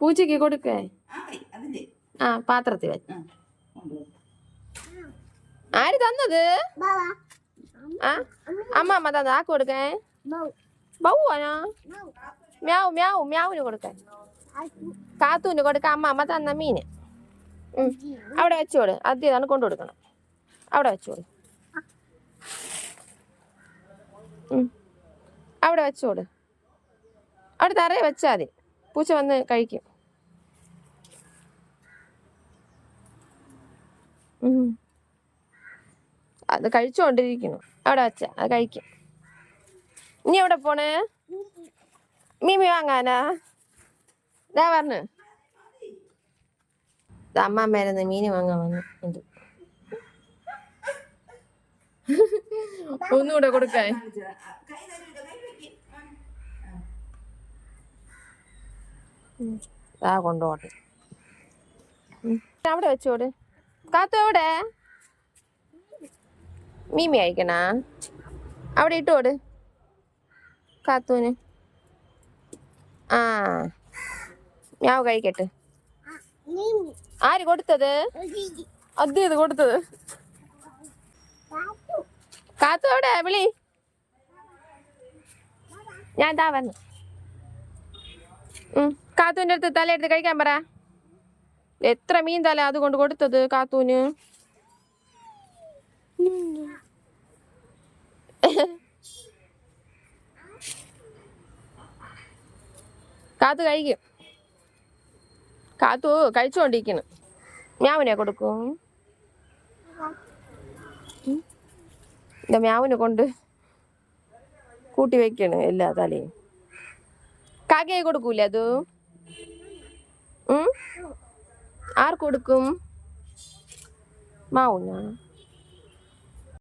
പൂച്ചയ്ക്ക് കൊടുക്കേ. ആ പാത്രത്തിൽ വെച്ച്. ആര് തന്നത്? ആ അമ്മ അമ്മ തന്നത് ആ കൊടുക്കേ ബൗവാനാ മ്യാവ് മ്യാവ് മ്യാവിന് കൊടുക്കാൻ കാത്തൂന് കൊടുക്ക. അമ്മ അമ്മ തന്ന മീന്. അവിടെ വെച്ചോട് ആദ്യതാണ് കൊണ്ടു കൊടുക്കണം. അവിടെ വെച്ചോട് അവിടെ വെച്ചോട് അവിടെ തറയെ വെച്ചാൽ മതി. പൂച്ച വന്ന് കഴിക്കും. അത് കഴിച്ചുകൊണ്ടിരിക്കുന്നു അവിടെ വച്ച അത് കഴിക്കും. ഇനി എവിടെ പോണേ? മീമി വാങ്ങാനാ? ഇതാ പറഞ്ഞു. അമ്മാമ്മേരുന്ന് മീന് വാങ്ങാൻ വന്നു. എന്ത്? ഒന്നുകൂടെ കൊടുക്കാൻ ആ, കൈ തരൂല, കൈ വെക്ക്. ആ. ആ കൊണ്ടുപോട്ടെ അവിടെ വെച്ചോട് കാത്തു എവിടെ? മീമി അയക്കണാ? അവിടെ ഇട്ടോട് കാത്തൂന് ആ. ഞാവ് കഴിക്കട്ടെ ആര് കൊടുത്തത്? അത് ഇത് കൊടുത്തത്? കാത്തു. എവിടെ? വിളി. ഞാൻ താ വന്നു. ഉം. കാത്തൂന്റെ അടുത്ത് എടുത്ത് കഴിക്കാൻ പറ. എത്ര മീൻ തല അതുകൊണ്ട് കൊടുത്തത് കാത്തൂന്? കാത്തു കഴിക്കും. കാത്തു കഴിച്ചുകൊണ്ടിരിക്കുന്നു മ്യാവിനെ കൊടുക്കും. എന്താ മ്യാവിനെ കൊണ്ട് കൂട്ടി വെക്കണ് എല്ലാ തലയും. കാക്കയെ കൊടുക്കൂല അത്? ആർക്ക് കൊടുക്കും? മാവുന്ന